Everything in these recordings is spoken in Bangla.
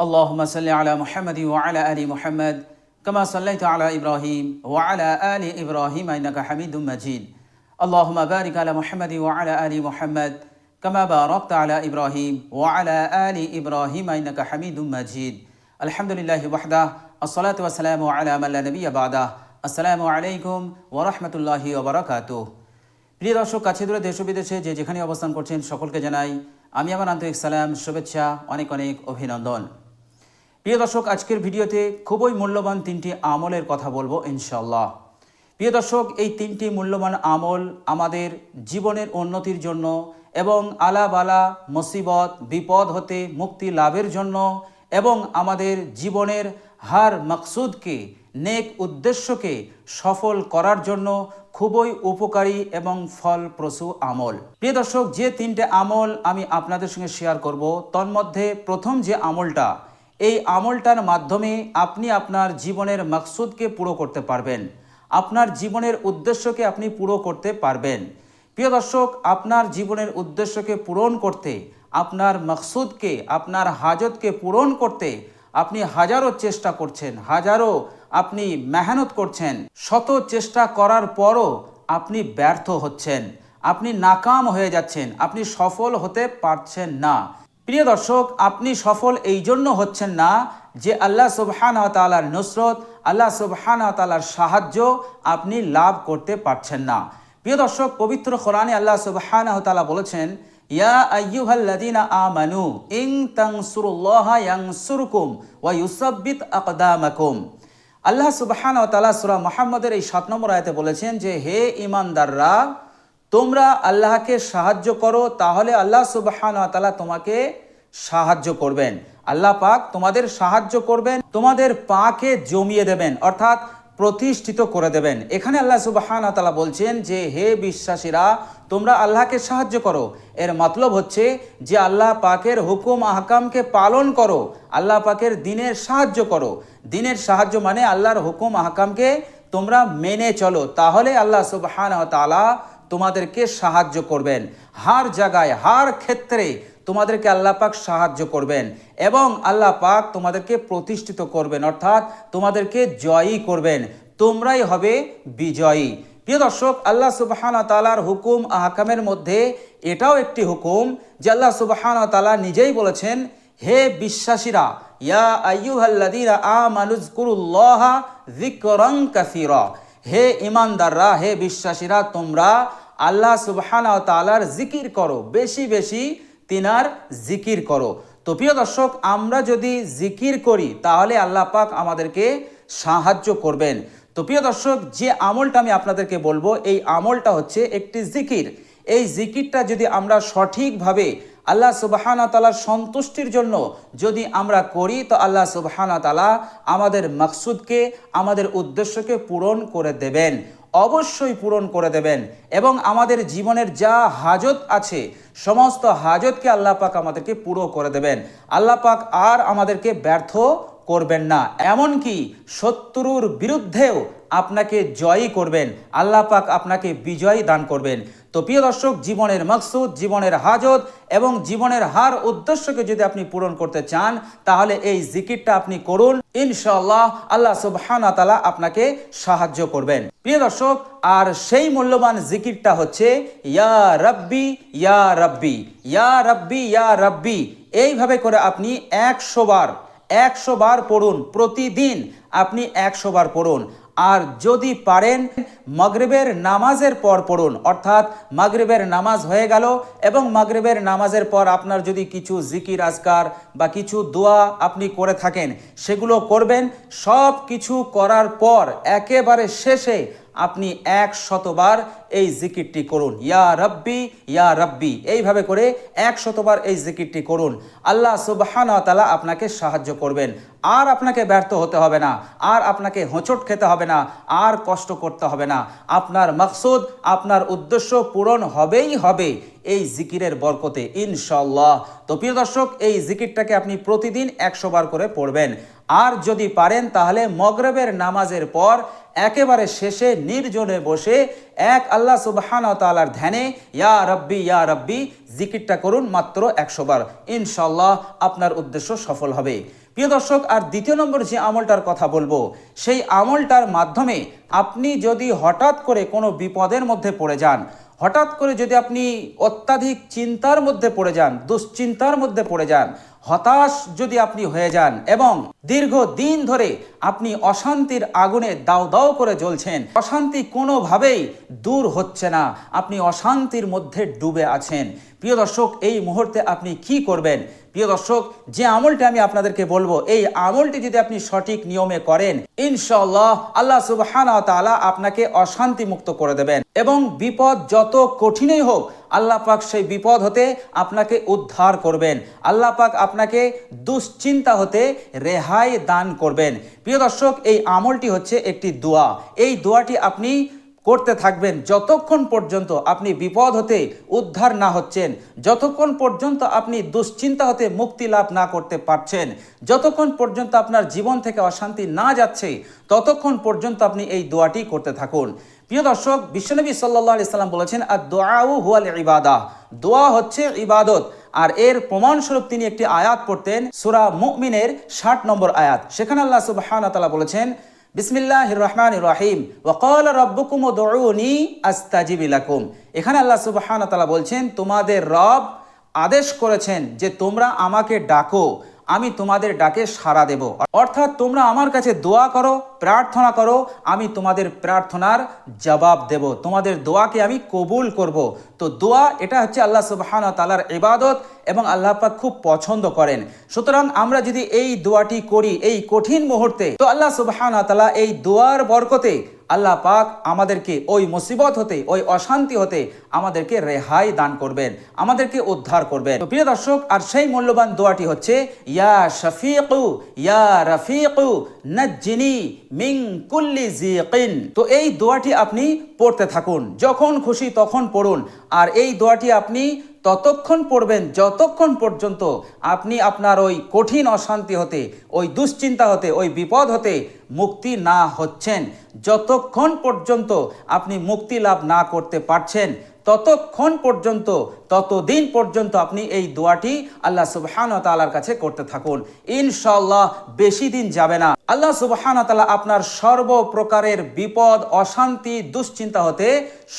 اللهم صل على محمد وعلى ال محمد كما صليت على ابراهيم وعلى ال ابراهيم انك حميد مجيد اللهم بارك على محمد وعلى ال محمد كما باركت على ابراهيم وعلى ال ابراهيم انك حميد مجيد الحمد لله وحده الصلاه والسلام على من لا نبي بعده আসসালামু আলাইকুম ওরহমতুল্লাহি ওবরাকাতুহ প্রিয় দর্শক কাছে দূরে দেশ ও বিদেশে যে যেখানে অবস্থান করছেন সকলকে জানাই আমি আমার আন্তরিক সালাম শুভেচ্ছা অনেক অনেক অভিনন্দন প্রিয় দর্শক, আজকের ভিডিওতে খুবই মূল্যবান তিনটি আমলের কথা বলব ইনশাল্লাহ প্রিয় দর্শক, এই তিনটি মূল্যবান আমল আমাদের জীবনের উন্নতির জন্য এবং আলা বালা মুসিবত, বিপদ হতে মুক্তি লাভের জন্য এবং আমাদের জীবনের হার মকসুদকে, নেক উদ্দেশ্যকে সফল করার জন্য খুবই উপকারী এবং ফলপ্রসূ আমল। প্রিয় দর্শক, যে তিনটে আমল আমি আপনাদের সঙ্গে শেয়ার করব, তন্মধ্যে প্রথম যে আমলটা এই আমলটার মাধ্যমে আপনি আপনার জীবনের মকসুদকে পুরো করতে পারবেন। আপনার জীবনের উদ্দেশ্যকে আপনি পুরো করতে পারবেন। প্রিয় দর্শক, আপনার জীবনের উদ্দেশ্যকে পূরণ করতে, আপনার মকসুদকে, আপনার হাজতকে পূরণ করতে আপনি হাজারো চেষ্টা করছেন, হাজারো আপনি মেহনত করছেন। শত চেষ্টা করার পরও আপনি ব্যর্থ হচ্ছেন। আপনি নাকাম হয়ে যাচ্ছেন। আপনি সফল হতে পারছেন না। প্রিয় দর্শক, আপনি সফল এই জন্য হচ্ছেন না যে আল্লাহ সুবহান তালার নুসরত, আল্লাহ সুবহান তালার সাহায্য আপনি লাভ করতে পারছেন না। প্রিয় দর্শক, পবিত্র কোরআনে আল্লাহ সুবহান বলেছেন, ইয়া ইয়ানসুরকুম ওয়া আল্লাহ তাআলা সূরা এই 7 নম্বর আয়াতে বলেছেন যে, হে ঈমানদাররা তোমরা আল্লাহকে সাহায্য করো, তাহলে আল্লাহ সুবহানাহু ওয়া তাআলা তোমাকে সাহায্য করবেন। আল্লাহ পাক তোমাদের সাহায্য করবেন, তোমাদের পাকে জমিয়ে দেবেন, অর্থাৎ প্রতিষ্ঠিত করে দেবেন। এখানে আল্লাহ সুবাহান তালা বলছেন যে, হে বিশ্বাসীরা, তোমরা আল্লাহকে সাহায্য করো। এর মতলব হচ্ছে যে, আল্লাহ পাকের হুকুম, আহকামকে পালন করো, আল্লাহ পাকের দিনের সাহায্য করো। দিনের সাহায্য মানে আল্লাহর হুকুম, আহকামকে তোমরা মেনে চলো। তাহলে আল্লাহ সুবাহান তালা তোমাদেরকে সাহায্য করবেন। হার জায়গায়, হার ক্ষেত্রে তোমাদেরকে আল্লাহ পাক সাহায্য করবেন এবং আল্লাহ পাক তোমাদেরকে প্রতিষ্ঠিত করবেন, অর্থাৎ তোমাদেরকে জয়ী করবেন। তোমরাই হবে বিজয়ী। প্রিয় দর্শক, আল্লাহ সুবাহানা তালার হুকুম, আহকামের মধ্যে এটাও একটি হুকুম যে আল্লাহ সুবাহানা তালা নিজেই বলেছেন, হে বিশ্বাসীরা, ইয়া আ যিকরান কাসীরা। হে ইমানদাররা, হে বিশ্বাসীরা, তোমরা আল্লাহ সুবহানা তালার জিকির করো, বেশি বেশি তিনার জিকির করো। তো প্রিয় দর্শক, আমরা যদি জিকির করি, তাহলে আল্লাহ পাক আমাদেরকে সাহায্য করবেন। তো প্রিয় দর্শক, যে আমলটা আমি আপনাদেরকে বলব, এই আমলটা হচ্ছে একটি জিকির। এই জিকিরটা যদি আমরা সঠিকভাবে আল্লাহ সুবাহানা তালার সন্তুষ্টির জন্য যদি আমরা করি, তো আল্লাহ সুবাহানা তালা আমাদের মাকসুদকে, আমাদের উদ্দেশ্যকে পূরণ করে দেবেন। অবশ্যই পূরণ করে দেবেন এবং আমাদের জীবনের যা হাজত আছে, সমস্ত হাজতকে আল্লাহ পাক আমাদেরকে পুরো করে দেবেন। আল্লাহ পাক আর আমাদেরকে ব্যর্থ করবেন না। এমনকি শত্রুর বিরুদ্ধেও আপনাকে জয়ী করবেন। আল্লাহ পাক আপনাকে বিজয়ী দান করবেন। তো প্রিয় দর্শক, জীবনের মকসুদ, জীবনের হাজত এবং জীবনের হার উদ্দেশ্যকে যদি আপনি পূরণ করতে চান, তাহলে এই জিকিরটা আপনি করুন। ইনশাল্লাহ আল্লাহ সুবহানা তালা আপনাকে সাহায্য করবেন। প্রিয় দর্শক, আর সেই মূল্যবান জিকিরটা হচ্ছে, ইয়া রব্বি ইয়া রব্বি ইয়া রব্বি ইয়া রব্বি। এইভাবে করে আপনি একশো বার একশো বার পড়ুন প্রতিদিন, আপনি একশো বার পড়ুন। আর যদি পারেন মাগরিবের নামাজের পর পড়ুন। অর্থাৎ মাগরিবের নামাজ হয়ে গেল এবং মাগরিবের নামাজের পর আপনার যদি কিছু জিকির, আজকার বা কিছু দোয়া আপনি করে থাকেন, সেগুলো করবেন। সব কিছু করার পর একেবারে শেষে আপনি এক শতবার এই জিকিরটি করুন। ইয়া রব্বি ইয়া রব্বি। এইভাবে করে এক শতবার এই জিকিরটি করুন। আল্লাহ সুবহানা তালা আপনাকে সাহায্য করবেন। আর আপনাকে ব্যর্থ হতে হবে না। আর আপনাকে হোঁচট খেতে হবে না। আর কষ্ট করতে হবে না। আপনার মকসুদ, আপনার উদ্দেশ্য পূরণ হবেই হবে এই জিকিরের বরকতে ইনশাল্লাহ তো প্রিয় দর্শক, এই জিকিরটাকে আপনি প্রতিদিন একশো বার করে পড়বেন। আর যদি পারেন, তাহলে মগরবের নামাজের পর একেবারে শেষে নির্জনে বসে এক আল্লাহ সুবহান তালার ধ্যানে, ইয়া রব্বি ইয়া রব্বি জিকিরটা করুন মাত্র একশো বার। ইনশাল্লাহ আপনার উদ্দেশ্য সফল হবে। প্রিয় দর্শক, আর দ্বিতীয় নম্বর যে আমলটার কথা বলব, সেই আমলটার মাধ্যমে আপনি যদি হঠাৎ করে কোনো বিপদের মধ্যে পড়ে যান হঠাৎ করে যদি আপনি অত্যাধিক চিন্তার মধ্যে পড়ে যান, দুশ্চিন্তার মধ্যে পড়ে যান, হতাশ যদি আপনি হয়ে যান এবং দীর্ঘ দিন ধরে আপনি অশান্তির আগুনে দাও দাও করে জ্বলছেন, অশান্তি কোনোভাবেই দূর হচ্ছে না, আপনি অশান্তির মধ্যে ডুবে আছেন। প্রিয় দর্শক, এই মুহূর্তে আপনি কি করবেন? প্রিয় দর্শক, যে আমলটি আমি আপনাদেরকে বলব, এই আমলটি যদি আপনি সঠিক নিয়মে করেন ইনশাল্লাহ আল্লাহ সুবহানা আপনাকে অশান্তি মুক্ত করে দেবেন। এবং বিপদ যত কঠিনই হোক, আল্লাহ পাক সেই বিপদ হতে আপনাকে উদ্ধার করবেন। আল্লাহ পাক আপনাকে দুশ্চিন্তা হতে রেহাই দান করবেন। প্রিয় দর্শক, এই আমলটি হচ্ছে একটি দোয়া। এই দোয়াটি আপনি করতে থাকবেন। যতক্ষণ পর্যন্ত আপনি বিপদ হতে উদ্ধার না হচ্ছেন, যতক্ষণ পর্যন্ত আপনি দুশ্চিন্তা হতে মুক্তি লাভ না করতে পারছেন, যতক্ষণ পর্যন্ত আপনার জীবন থেকে অশান্তি না যাচ্ছে, ততক্ষণ পর্যন্ত আপনি এই দোয়াটি করতে থাকুন। প্রিয় দর্শক, বিশ্বনবী সাল্লাহ আলি সাল্লাম বলেছেন আর দোয়াউ হুয়াল ইবাদা। দোয়া হচ্ছে ইবাদত। আর এর প্রমাণস্বরূপ তিনি একটি আয়াত পড়তেন, সুরা মুমিনের ষাট নম্বর আয়াত। সেখানে আল্লাহ সুবহান তালা বলেছেন বিসমিল্লাহ রহমান রহিম ওকল রব্বুকুম দৌনি আস্তাজিবিলাকুম এখানে আল্লাহ সুবাহান তালা বলছেন, তোমাদের রব আদেশ করেছেন যে তোমরা আমাকে ডাকো, আমি তোমাদের ডাকে সাড়া দেব। অর্থাৎ তোমরা আমার কাছে দোয়া করো প্রার্থনা করো, আমি তোমাদের প্রার্থনার জবাব দেব। তোমাদের দোয়াকে আমি কবুল করব। তো দোয়া, এটা হচ্ছে আল্লাহ সুবাহান তালার ইবাদত এবং আল্লাহ পাক খুব পছন্দ করেন। সুতরাং আমরা যদি এই দোয়াটি করি এই কঠিন মুহূর্তে, তো আল্লাহ সুবাহান তালা এই দোয়ার বরকতে আল্লাহ পাক আমাদেরকে ওই মুসিবত হতে, ওই অশান্তি হতে আমাদেরকে রেহাই দান করবেন, আমাদেরকে উদ্ধার করবেন। প্রিয় দর্শক, আর সেই মূল্যবান দোয়াটি হচ্ছে, ইয়া শফিকু, ইয়া রফিকু, নজ্জিনি মিং কুল্লি জিকিন তো এই দোয়াটি আপনি পড়তে থাকুন। যখন খুশি তখন পড়ুন। আর এই দোয়াটি আপনি ততক্ষণ পড়বেন, যতক্ষণ পর্যন্ত আপনি আপনার ওই কঠিন অশান্তি হতে, ওই দুশ্চিন্তা হতে, ওই বিপদ হতে মুক্তি না হচ্ছেন, যতক্ষণ পর্যন্ত আপনি মুক্তি লাভ না করতে পারছেন ততক্ষণ পর্যন্ত, ততদিন পর্যন্ত আপনি এই দোয়াটি আল্লাহ সুবহান তালার কাছে করতে থাকুন। ইনশাল্লাহ বেশি দিন যাবে না। আল্লাহ সুবহান তালা আপনার সর্বপ্রকারের বিপদ, অশান্তি, দুশ্চিন্তা হতে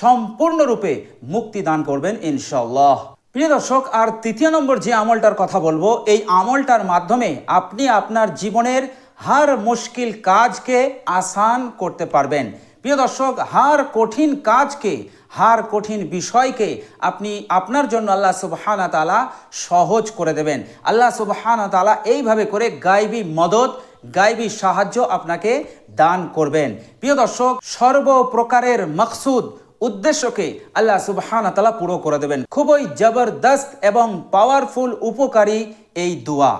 সম্পূর্ণরূপে মুক্তি দান করবেন ইনশাল্লাহ প্রিয় দর্শক, আর তৃতীয় নম্বর যে আমলটার কথা বলব, এই আমলটার মাধ্যমে আপনি আপনার জীবনের হার মুশকিল কাজকে আসান করতে পারবেন। প্রিয় দর্শক, হার কঠিন কাজকে হার কঠিন বিষয়কে আপনি আপনার জন্য আল্লাহ সুবহানা তালা সহজ করে দেবেন। আল্লাহ সুবহানা তালা এইভাবে করে গাইবী মদত, গাইবী সাহায্য আপনাকে দান করবেন। প্রিয় দর্শক, সর্বপ্রকারের মকসুদ উদ্দেশ্যকে আল্লাহ সুবহানা তালা পুরো করে দেবেন। খুবই জবরদস্ত এবং পাওয়ারফুল উপকারী এই দোয়া।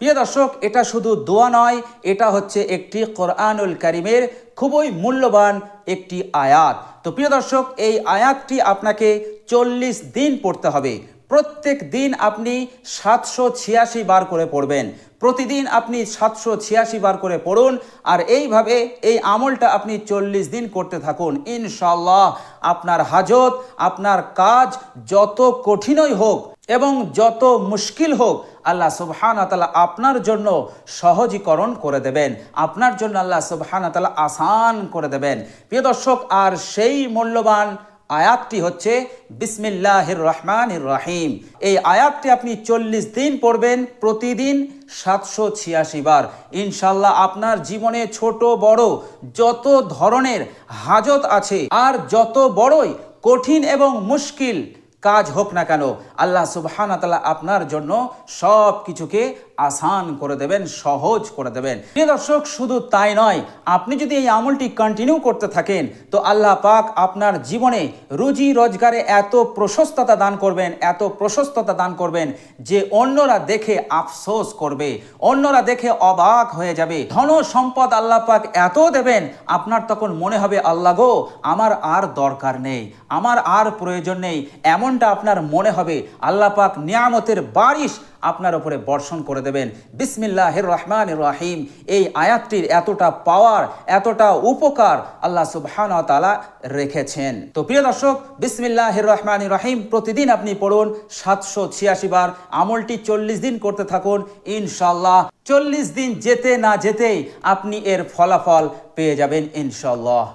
প্রিয় দর্শক, এটা শুধু দোয়া নয়, এটা হচ্ছে একটি কোরআনুল করিমের খুবই মূল্যবান একটি আয়াত। তো প্রিয় দর্শক, এই আয়াতটি আপনাকে চল্লিশ দিন পড়তে হবে। প্রত্যেক দিন আপনি সাতশো ছিয়াশি বার করে পড়বেন। প্রতিদিন আপনি সাতশো ছিয়াশি বার করে পড়ুন আর এইভাবে এই আমলটা আপনি চল্লিশ দিন করতে থাকুন। ইনশাল্লাহ আপনার হাজত, আপনার কাজ যত কঠিনই হোক এবং যত মুশকিল হোক, আল্লাহ সুবহান তালা আপনার জন্য সহজীকরণ করে দেবেন। আপনার জন্য আল্লাহ সুবহান তালা আসান করে দেবেন। প্রিয় দর্শক, আর সেই মূল্যবান আয়াতটি হচ্ছে, বিসমিল্লাহির রহমান রাহিম এই আয়াতটি আপনি চল্লিশ দিন পড়বেন, প্রতিদিন সাতশো ছিয়াশি বার। ইনশাল্লাহ আপনার জীবনে ছোট, বড়, যত ধরনের হাজত আছে, আর যত বড়ই কঠিন এবং মুশকিল কাজ হোক না কেন আল্লাহ সুবাহানা তালা আপনার জন্য সব কিছুকে আসান করে দেবেন, সহজ করে দেবেন। প্রিয় দর্শক, শুধু তাই নয়, আপনি যদি এই আমলটি কন্টিনিউ করতে থাকেন, তো আল্লাহ পাক আপনার জীবনে রুজি রোজগারে এত প্রশস্ততা দান করবেন, এত প্রশস্ততা দান করবেন যে অন্যরা দেখে আফসোস করবে, অন্যরা দেখে অবাক হয়ে যাবে। ধন সম্পদ আল্লাহ পাক এত দেবেন, আপনার তখন মনে হবে, আল্লাহ গো, আমার আর দরকার নেই, আমার আর প্রয়োজন নেই। এমনটা আপনার মনে হবে, আল্লাহ পাক নিয়ামতের বারিশ আপনার উপরে বর্ষণ করে দেবেন। বিসমিল্লাহির রহমান রাহিম। এই আয়াতটির এতটা পাওয়ার, এতটা উপকার আল্লাহ সুবহান তালা রেখেছেন। তো প্রিয় দর্শক, বিসমিল্লাহির রহমান রাহিম, প্রতিদিন আপনি পড়ুন সাতশো ছিয়াশি বার। আমলটি চল্লিশ দিন করতে থাকুন ইনশাল্লাহ চল্লিশ দিন যেতে না যেতেই আপনি এর ফলাফল পেয়ে যাবেন ইনশাল্লাহ